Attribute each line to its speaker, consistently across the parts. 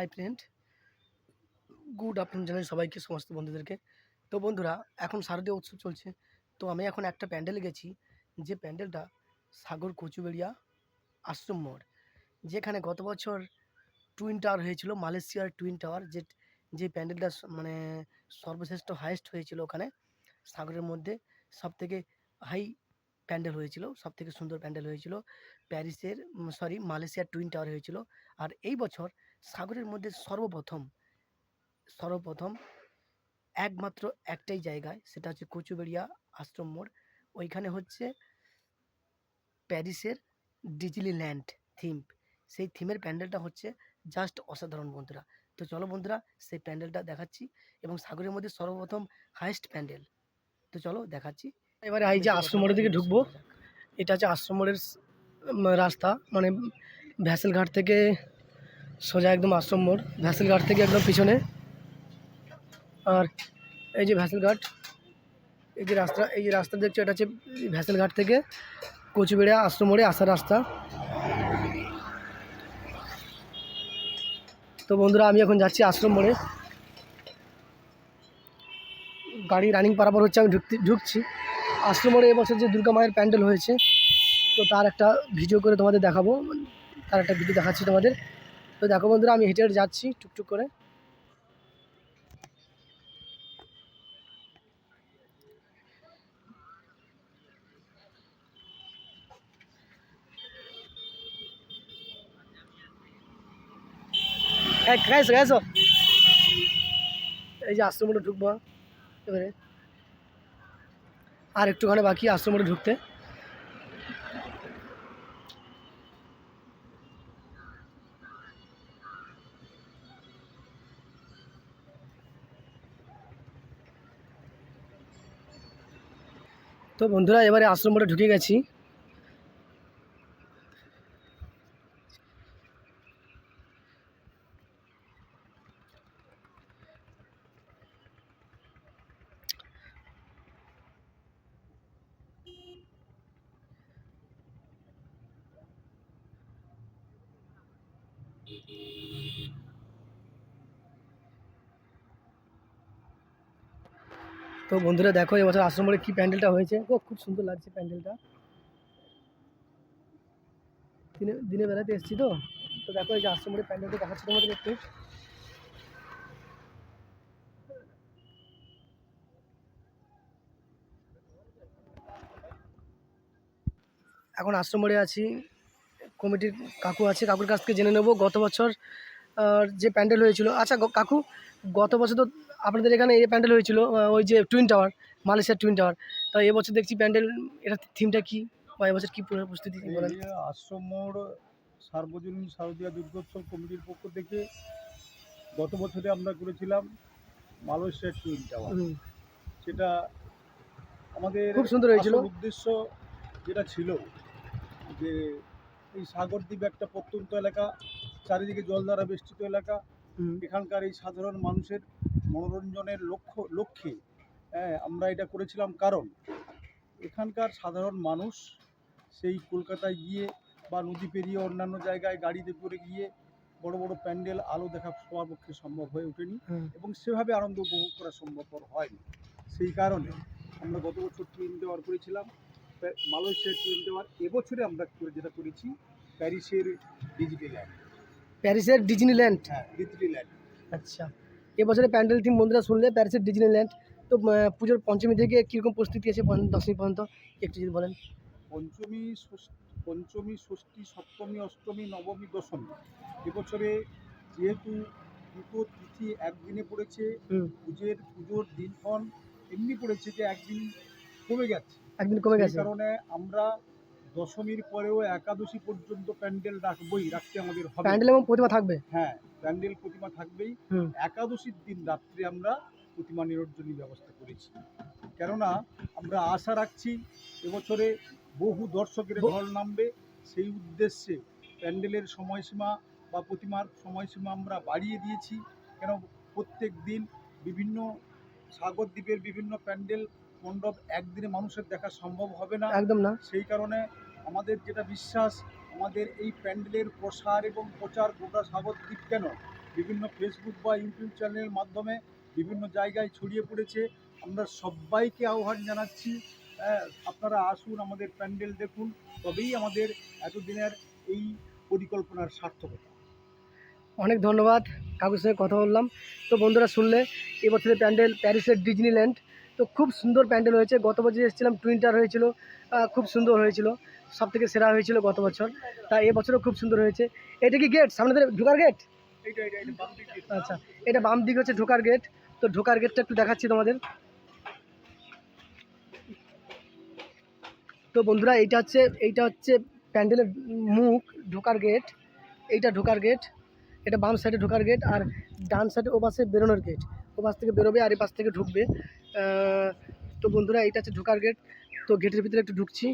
Speaker 1: Hi friend good afternoon জানাই সবাইকে, সমস্ত বন্ধুদেরকে। তো বন্ধুরা, এখন শারদীয় উৎসব চলছে। তো আমি এখন একটা প্যান্ডেলে গেছি, যে প্যান্ডেলটা সাগর কচুবেড়িয়া আশ্রম মোড়, যেখানে গত বছর টুইন টাওয়ার হয়েছিল, মালয়েশিয়ার টুইন টাওয়ার যে যে প্যান্ডেলটা মানে সর্বশ্রেষ্ঠ হাইয়েস্ট হয়েছিল ওখানে, সাগরের মধ্যে। সব থেকে হাই প্যান্ডেল হয়েছিল সব থেকে সুন্দর প্যান্ডেল হয়েছিল, প্যারিসের সরি মালয়েশিয়ার টুইন টাওয়ার হয়েছিল। আর এই বছর সাগরের মধ্যে সর্বপ্রথম সর্বপ্রথম একমাত্র একটাই জায়গায় সেটা হচ্ছে কচুবেড়িয়া আশ্রম মোড়। ওইখানে হচ্ছে প্যারিসের ডিজনিল্যান্ড থিম। সেই থিমের প্যান্ডেলটা হচ্ছে জাস্ট অসাধারণ বন্ধুরা। তো চলো বন্ধুরা সেই প্যান্ডেলটা দেখাচ্ছি এবং সাগরের মধ্যে সর্বপ্রথম হাইয়েস্ট প্যান্ডেল। তো চলো দেখাচ্ছি। এবারে এই যে আশ্রম মোড়ের দিকে ঢুকবো এটা হচ্ছে আশ্রম মোড়ের রাস্তা মানে ভ্যাসেলঘাট থেকে সোজা একদম আশ্রম মোড় ভ্যাসেল ঘাট থেকে একদম পিছনে। আর এই যে ভ্যাসেল ঘাট এই যে রাস্তা, এই যে রাস্তা দেখছ, এটা হচ্ছে ভ্যাসেল ঘাট থেকে কচুবেড়িয়া আশ্রম মোড়ে আসার রাস্তা। তো বন্ধুরা, আমি এখন যাচ্ছি আশ্রম মোড়ে। গাড়ি রানিং পারাপার হচ্ছে, আমি ঢুকতে, ঢুকছি। আশ্রম মোড়ে এবছর যে দুর্গা মায়ের প্যান্ডেল হয়েছে, তো তার একটা ভিডিও করে তোমাদের দেখাবো। তার একটা ভিডিও দেখাচ্ছি তোমাদের। তো দেখো বন্ধুরা, আমি হেঁটে হেঁটে যাচ্ছি, টুকটুক করে। এই যে আশ্রমটা ঢুকবো, এবারে। আর একটুখানি বাকি আশ্রমটা ঢুকতে। তো বন্ধুরা এবারে আশ্রম ঢুকে গেছি। তো বন্ধুরা দেখো এবছর আশ্রম মোড়ে কী প্যান্ডেলটা হয়েছে? ও, খুব সুন্দর লাগছে প্যান্ডেলটা। দিনে দিনে বেলাতে এসেছি তো? তো দেখো, এই যে আশ্রম মোড়ে প্যান্ডেলটা দেখাচ্ছি তোমাদের একটু। এখন আশ্রম আছি। কমিটির কাকু আছে, কাকুর কাছ থেকে জেনে নেব গত বছর যে প্যান্ডেল হয়েছিল। আচ্ছা কাকু, গত বছর তো আপনাদের এখানে এই প্যান্ডেল হয়েছিল ওই যে টুইন টাওয়ার মালয়েশিয়ার টুইন টাওয়ার তো এবছর দেখছি প্যান্ডেল এটা থিমটা কি? বা এবছর কী পুরো প্রস্তুতি বলেন?
Speaker 2: আশ্রম মোড় সার্বজনীন শারদীয়া দুর্গোৎসব কমিটির পক্ষ থেকে গত বছরে আমরা করেছিলাম মালয়েশিয়ার টুইন টাওয়ার সেটা আমাদের
Speaker 1: খুব সুন্দর হয়েছিল।
Speaker 2: উদ্দেশ্য যেটা ছিল যে এই সাগরদ্বীপ একটা প্রত্যন্ত এলাকা চারিদিকে জল দ্বারা বেষ্টিত এলাকা। এখানকার এই সাধারণ মানুষের মনোরঞ্জনের লক্ষ্য লক্ষ্যে হ্যাঁ, আমরা এটা করেছিলাম কারণ এখানকার সাধারণ মানুষ সেই কলকাতায় গিয়ে বা নদী পেরিয়ে অন্যান্য জায়গায় গাড়িতে করে গিয়ে বড় বড় প্যান্ডেল আলো দেখা সবার পক্ষে সম্ভব হয়ে ওঠেনি এবং সেভাবে আনন্দ উপভোগ করা সম্ভবপর হয়নি। সেই কারণে আমরা গত বছর টুইন টাওয়ার করেছিলাম মালয়েশিয়ার টুইন টাওয়ার এবছরে আমরা করে যেটা করেছি প্যারিসের ডিজিটাল্যান্ড
Speaker 1: প্যারিসের ডিজনিল্যান্ড?
Speaker 2: হ্যাঁ ডিজিটাল্যান্ড
Speaker 1: আচ্ছা। এবছরে প্যান্ডেল থিম বন্ধুরা শুনলে প্যারিসের ডিজনিল্যান্ড তো পুজোর পঞ্চমী থেকে কীরকম প্রস্তুতি আছে দশমী পর্যন্ত? একটু যদি বলেন।
Speaker 2: পঞ্চমী ষষ্ঠ- পঞ্চমী ষষ্ঠী সপ্তমী অষ্টমী নবমী দশমী। এবছরে যেহেতু দুটো তিথি একদিনে পড়েছে পুজোর পুজোর দিনক্ষণ এমনি পড়েছে যে একদিন কমে গেছে
Speaker 1: একদিন কমে গেছে।
Speaker 2: কারণে আমরা দশমীর পরেও একাদশী পর্যন্ত প্যান্ডেল রাখবই রাখতে আমাদের হবে।
Speaker 1: প্যান্ডেল এবং প্রতিমা থাকবে?
Speaker 2: হ্যাঁ প্যান্ডেল প্রতিমা থাকবেই। একাদশীর দিন রাত্রে আমরা প্রতিমা নিরঞ্জনী ব্যবস্থা করেছি। কেননা আমরা আশা রাখছি এবছরে বহু দর্শকের ঢল নামবে। সেই উদ্দেশ্যে প্যান্ডেলের সময়সীমা বা প্রতিমার সময়সীমা আমরা বাড়িয়ে দিয়েছি। কেন প্রত্যেক দিন বিভিন্ন সাগর দ্বীপের বিভিন্ন প্যান্ডেল মণ্ডপ একদিনে মানুষের দেখা সম্ভব হবে না।
Speaker 1: একদম না।
Speaker 2: সেই কারণে আমাদের যেটা বিশ্বাস আমাদের এই প্যান্ডেলের প্রসার এবং প্রচার গোটা সাগরদ্বীপ কেন? বিভিন্ন ফেসবুক বা ইউটিউব চ্যানেলের মাধ্যমে বিভিন্ন জায়গায় ছড়িয়ে পড়েছে। আমরা সবাইকে আহ্বান জানাচ্ছি হ্যাঁ, আপনারা আসুন আমাদের প্যান্ডেল দেখুন। তবেই আমাদের এতদিনের এই পরিকল্পনার সার্থকতা।
Speaker 1: অনেক ধন্যবাদ কাকুর সঙ্গে কথা বললাম। তো বন্ধুরা শুনলে এবছরের প্যান্ডেল প্যারিসের ডিজনিল্যান্ড। তো খুব সুন্দর প্যান্ডেল হয়েছে। গত বছর এসেছিলাম টুইন্টার হয়েছিল। খুব সুন্দর হয়েছিল। সব থেকে সেরা হয়েছিল গত বছর। তা এবছরও খুব সুন্দর হয়েছে। এটা কি গেট সামনে ঢোকার গেট। আচ্ছা এটা বাম দিক হচ্ছে ঢোকার গেট তো ঢোকার গেটটা একটু দেখাচ্ছি তোমাদের। তো বন্ধুরা এইটা হচ্ছে এইটা হচ্ছে প্যান্ডেলের মুখ ঢোকার গেট এইটা ঢোকার গেট এটা বাম সাইডে ঢোকার গেট আর ডান সাইডে ও পাশে বেরোনোর গেট ও পাশ থেকে বেরোবে আর এই পাশ থেকে ঢুকবে। তো বন্ধুরা এইটা হচ্ছে ঢোকার গেট তো গেটের ভিতরে একটু ঢুকছি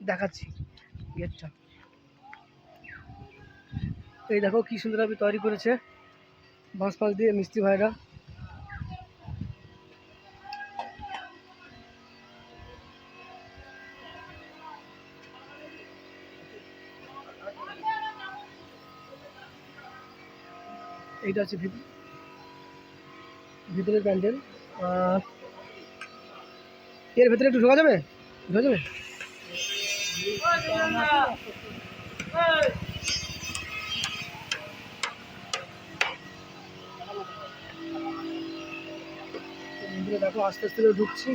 Speaker 1: দেখাচ্ছি গেটটা এই দেখো কি সুন্দরভাবে তৈরি করেছে বাঁশ পাশ দিয়ে মিস্ত্রি ভাইরা। এইটা হচ্ছে ভিত- ভিতরের প্যান্ডেল। আহ, এর ভেতরে একটু ঢোকা যাবে? ঢোকা যাবে? দেখো আস্তে আস্তে ঢুকছি।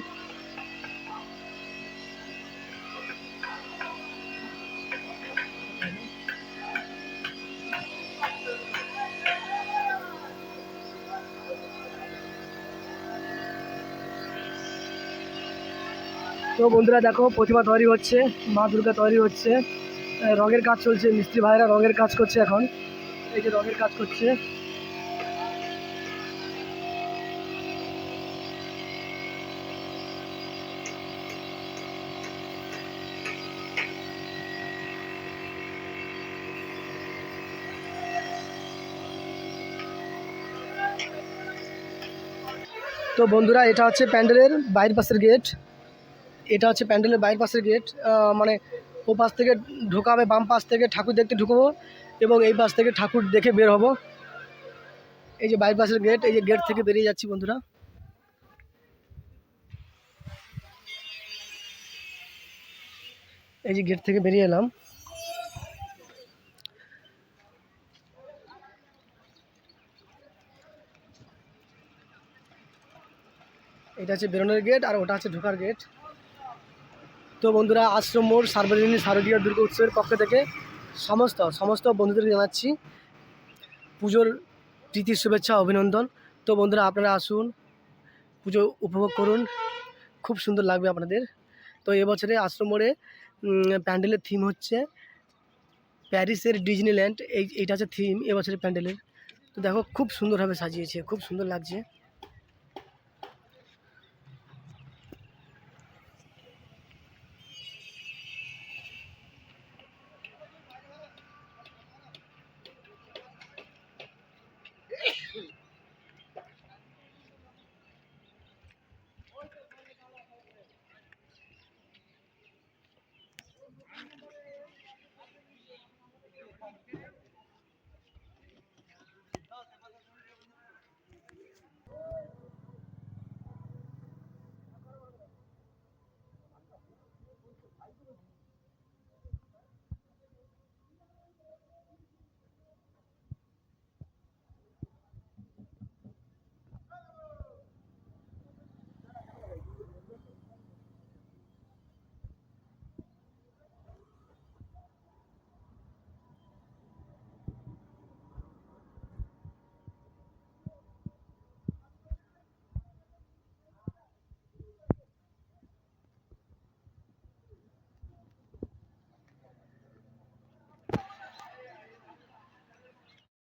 Speaker 1: তো বন্ধুরা দেখো, প্রতিমা তৈরি হচ্ছে, মা দুর্গা তৈরি হচ্ছে। রঙের কাজ চলছে, মিস্ত্রি ভাইরা রঙের কাজ করছে এখন। এই যে রঙের কাজ করছে। তো বন্ধুরা, এটা হচ্ছে প্যান্ডেলের বাইরের পাশের গেট। এটা হচ্ছে প্যান্ডেলের বাইরের পাশের গেট মানে ও পাশ থেকে ঢোকাবে, বাম পাশ থেকে ঠাকুর দেখতে ঢুকবো এবং এই পাশ থেকে ঠাকুর দেখে বের হব। এই যে বাইরের পাশের গেট, এই যে গেট থেকে বেরিয়ে যাচ্ছি বন্ধুরা। এই যে গেট থেকে বেরিয়ে এলাম। এটা হচ্ছে বেরোনোর গেট আর ওটা হচ্ছে ঢোকার গেট। তো বন্ধুরা আশ্রম মোড় সার্বজনীন শারদীয় দুর্গা উৎসবের পক্ষ থেকে সমস্ত সমস্ত বন্ধুদেরকে জানাচ্ছি পুজোর প্রীতির শুভেচ্ছা, অভিনন্দন। তো বন্ধুরা, আপনারা আসুন, পুজো উপভোগ করুন। খুব সুন্দর লাগবে আপনাদের। তো এবছরে আশ্রম মোড়ে প্যান্ডেলের থিম হচ্ছে প্যারিসের ডিজনিল্যান্ড। এই, এইটা হচ্ছে থিম এবছরের প্যান্ডেলের। তো দেখো, খুব সুন্দরভাবে সাজিয়েছে, খুব সুন্দর লাগছে।